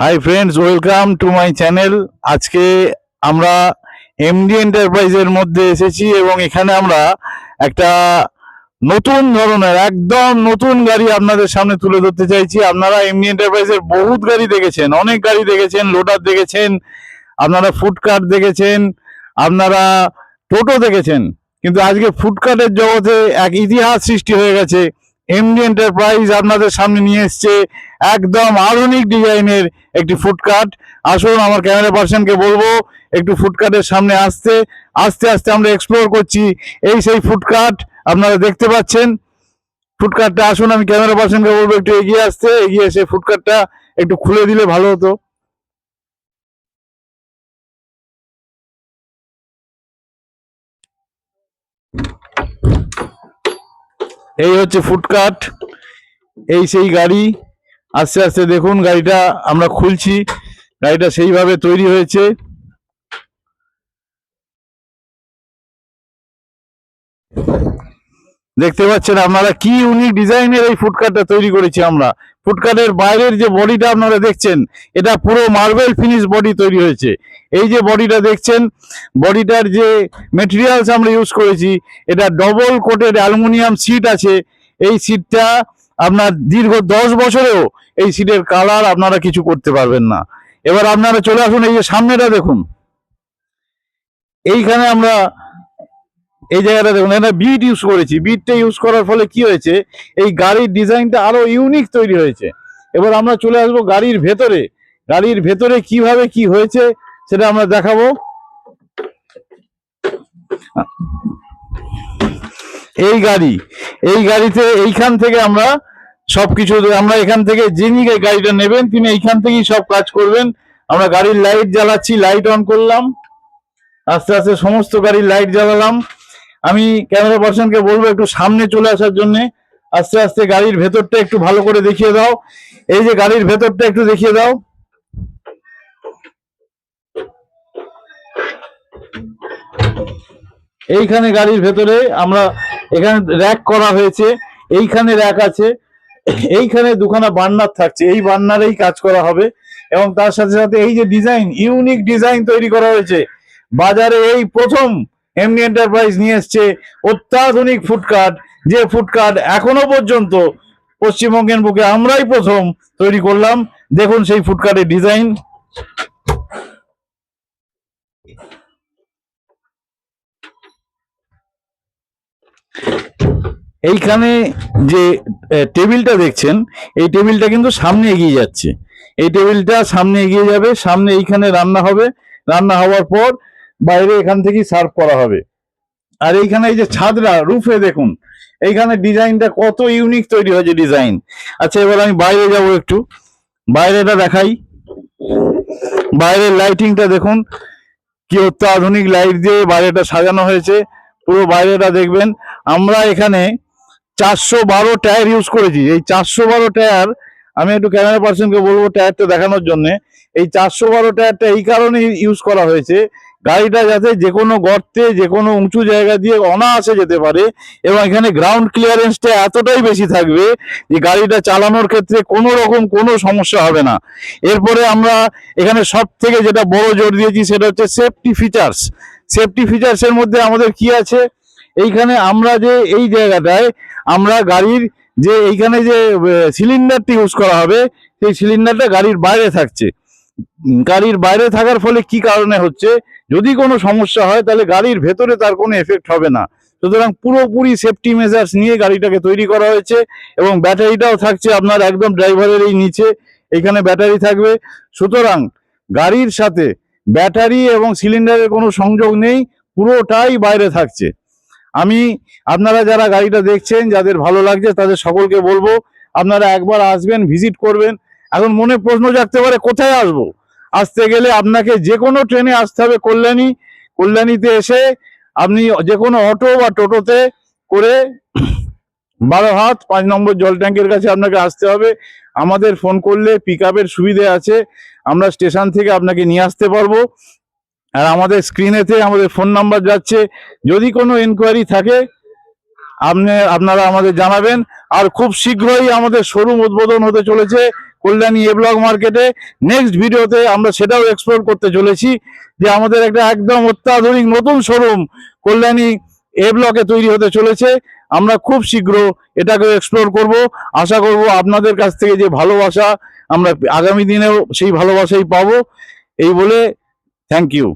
Hi friends welcome to my channel আজকে আমরা MD এন্টারপ্রাইজের মধ্যে এসেছি এবং এখানে আমরা একটা নতুন ধরনের, একদম নতুন গাড়ি আপনাদের সামনে তুলে ধরতে চাইছি। আপনারা এমডি এন্টারপ্রাইজের বহুত গাড়ি দেখেছেন, অনেক গাড়ি দেখেছেন লোডার দেখেছেন, আপনারা ফুডকার্ট দেখেছেন, আপনারা টোটো দেখেছেন। কিন্তু আজকে ফুডকার্টের জগতে এক ইতিহাস সৃষ্টি হয়ে গেছে। এমডি এন্টারপ্রাইজ আপনাদের সামনে নিয়ে এসছে একদম আধুনিক ডিজাইনের একটি ফুডকার্ট আসুন, আমার ক্যামেরা পার্সনকে বলব, একটু ফুডকার্টের সামনে আসতে, আস্তে আস্তে আমরা এক্সপ্লোর করছি এই সেই ফুডকার্ট আপনারা দেখতে পাচ্ছেন। ফুডকার্টটা আসুন, আমি ক্যামেরা পার্সনকে বলব, একটু এগিয়ে আসতে, এগিয়ে এসে ফুডকার্টটা একটু খুলে দিলে ভালো হতো। এই হচ্ছে ফুটকাট, এই সেই গাড়ি। আস্তে আস্তে দেখুন গাড়িটা আমরা খুলছি, গাড়িটা সেইভাবে তৈরি হয়েছে। দেখতে পাচ্ছেন আপনারা কি ইউনিক ডিজাইনের এই ফুটকাটটা তৈরি করেছি আমরা। ফুডকার্টের বাইরের যে বডিটা আপনারা দেখছেন, এটা পুরো মার্বেল ফিনিশ বডি তৈরি হয়েছে। এই যে বডিটা দেখছেন, বডিটার যে মেটেরিয়ালস আমরা ইউজ করেছি, এটা ডবল কোটের অ্যালুমিনিয়াম সিট আছে। এই সিটটা আপনার দীর্ঘ দশ বছরেও এই সিটের কালার আপনারা কিছু করতে পারবেন না। এবার আপনারা চলে আসুন, এই যে সামনেটা দেখুন। এইখানে আমরা এই জায়গাটা দেখুন, এখানে বিট ইউজ করেছি। বিটটা ইউজ করার ফলে কি হয়েছে? এই গাড়ির ডিজাইনটা আরও ইউনিক তৈরি হয়েছে। এবার আমরা চলে আসব গাড়ির ভেতরে। গাড়ির ভেতরে কীভাবে কি হয়েছে, সেটা আমরা দেখাবো। এই গাড়ি, এই গাড়িতে এইখান থেকে আমরা সবকিছু আমরা এখান থেকে যিনি গাড়িটা নেবেন, তিনি এইখান থেকেই সব কাজ করবেন। আমরা গাড়ির লাইট জ্বালাচ্ছি লাইট অন করলাম। আস্তে আস্তে সমস্ত গাড়ির লাইট জ্বালালাম। আমি ক্যামেরা পার্সনকে বলব একটু সামনে চলে আসার জন্য। আস্তে আস্তে গাড়ির ভেতরটা একটু ভালো করে দেখিয়ে দাও। এই যে গাড়ির ভেতরটা একটু দেখিয়ে দাও। এইখানে গাড়ির ভেতরে আমরা এখানে র্যাক করা হয়েছে। এইখানে র্যাক আছে। এইখানে দুখানা বার্নার থাকছে। এই বার্নারেই কাজ করা হবে। এবং তার সাথে সাথে এই যে ডিজাইন ইউনিক ডিজাইন তৈরি করা হয়েছে। বাজারে এই প্রথম এমনি এন্টারপ্রাইজ নিয়ে এসছে অত্যাধুনিক ফুডকার্ট যে ফুডকার্ট এখনও পর্যন্ত পশ্চিমবঙ্গের বুকে আমরাই প্রথম তৈরি করলাম। দেখুন সেই ফুডকার্টের ডিজাইন এইখানে যে টেবিলটা দেখছেন, এই টেবিলটা কিন্তু সামনে এগিয়ে যাচ্ছে। এই টেবিলটা সামনে এগিয়ে যাবে, সামনে এইখানে রান্না হবে। রান্না হওয়ার পর বাইরে এখান থেকেই সার্ভ করা হবে। আর এইখানে এই যে ছাদরা রুফে দেখুন, এইখানে ডিজাইনটা কত ইউনিক তৈরি হয়েছে ডিজাইন আচ্ছা এবার আমি বাইরে যাব একটু। বাইরেটা দেখাই। বাইরের লাইটিংটা দেখুন, কি অত্যাধুনিক লাইট দিয়ে বাইরেটা সাজানো হয়েছে। পুরো বাইরেটা দেখবেন। আমরা এখানে চারশো বারো টায়ার ইউজ করেছি। এই চারশো বারো টায়ার, আমি একটু ক্যামেরা পার্সনকে বলব টায়ারটা দেখানোর জন্য। এই চারশো বারো টায়ারটা এই কারণে ইউজ করা হয়েছে গাড়িটা যাতে যে কোনো গর্তে, যে কোনো উঁচু জায়গা দিয়ে অনায়াসে যেতে পারে এবং এখানে গ্রাউন্ড ক্লিয়ারেন্সটা এতটাই বেশি থাকবে যে গাড়িটা চালানোর ক্ষেত্রে কোনো রকম কোনো সমস্যা হবে না। এরপরে আমরা এখানে সব থেকে যেটা বড় জোর দিয়েছি সেটা হচ্ছে সেফটি ফিচার্স সেফটি ফিচার্স এর মধ্যে আমাদের কি আছে? এইখানে আমরা যে, এই জায়গাটায় আমরা গাড়ির যে, এইখানে যে সিলিন্ডারটি ইউজ করা হবে, সেই সিলিন্ডারটা গাড়ির বাইরে থাকছে। গাড়ির বাইরে থাকার ফলে কি কারণে হচ্ছে? যদি কোনো সমস্যা হয়, তাহলে গাড়ির ভেতরে তার কোনো এফেক্ট হবে না। সুতরাং পুরোপুরি সেফটি মেজার্স নিয়ে গাড়িটাকে তৈরি করা হয়েছে এবং ব্যাটারিটাও থাকছে আপনার একদম ড্রাইভারের এই নিচে। এখানে ব্যাটারি থাকবে। সুতরাং গাড়ির সাথে ব্যাটারি এবং সিলিন্ডারের কোনো সংযোগ নেই, পুরোটাই বাইরে থাকছে। আমি, আপনারা যারা গাড়িটা দেখছেন, যাদের ভালো লাগছে, তাদের সকলকে বলব, আপনারা একবার আসবেন ভিজিট করবেন। এখন মনে প্রশ্ন জাগতে পারে, কোথায় আসব? আসতে গেলে আপনাকে যে কোনো ট্রেনে আসতে হবে কল্যাণী। কল্যাণীতে এসে আপনি যে কোনো অটো বা টোটোতে করে বারো হাত, পাঁচ নম্বর জল ট্যাঙ্কের কাছে আপনাকে আসতে হবে। আমাদের ফোন করলে পিক আপের সুবিধে আছে। আমরা স্টেশন থেকে আপনাকে নিয়ে আসতে পারব। আর আমাদের স্ক্রিনেতে আমাদের ফোন নাম্বার যাচ্ছে। যদি কোনো এনকোয়ারি থাকে, আপনি, আপনারা আমাদের জানাবেন। আর খুব শীঘ্রই আমাদের শোরুম উদ্বোধন হতে চলেছে। কল্যাণী এ ব্লক মার্কেটে নেক্সট ভিডিওতে আমরা সেটাও এক্সপ্লোর করতে চলেছি যে আমাদের একটা একদম অত্যাধুনিক নতুন শোরুম কল্যাণী এ ব্লকে তৈরি হতে চলেছে। আমরা খুব শীঘ্র এটাকে এক্সপ্লোর করব। আশা করব আপনাদের কাছ থেকে যে ভালোবাসা আমরা আগামী দিনেও সেই ভালোবাসাই পাবো। এই বলে থ্যাংক ইউ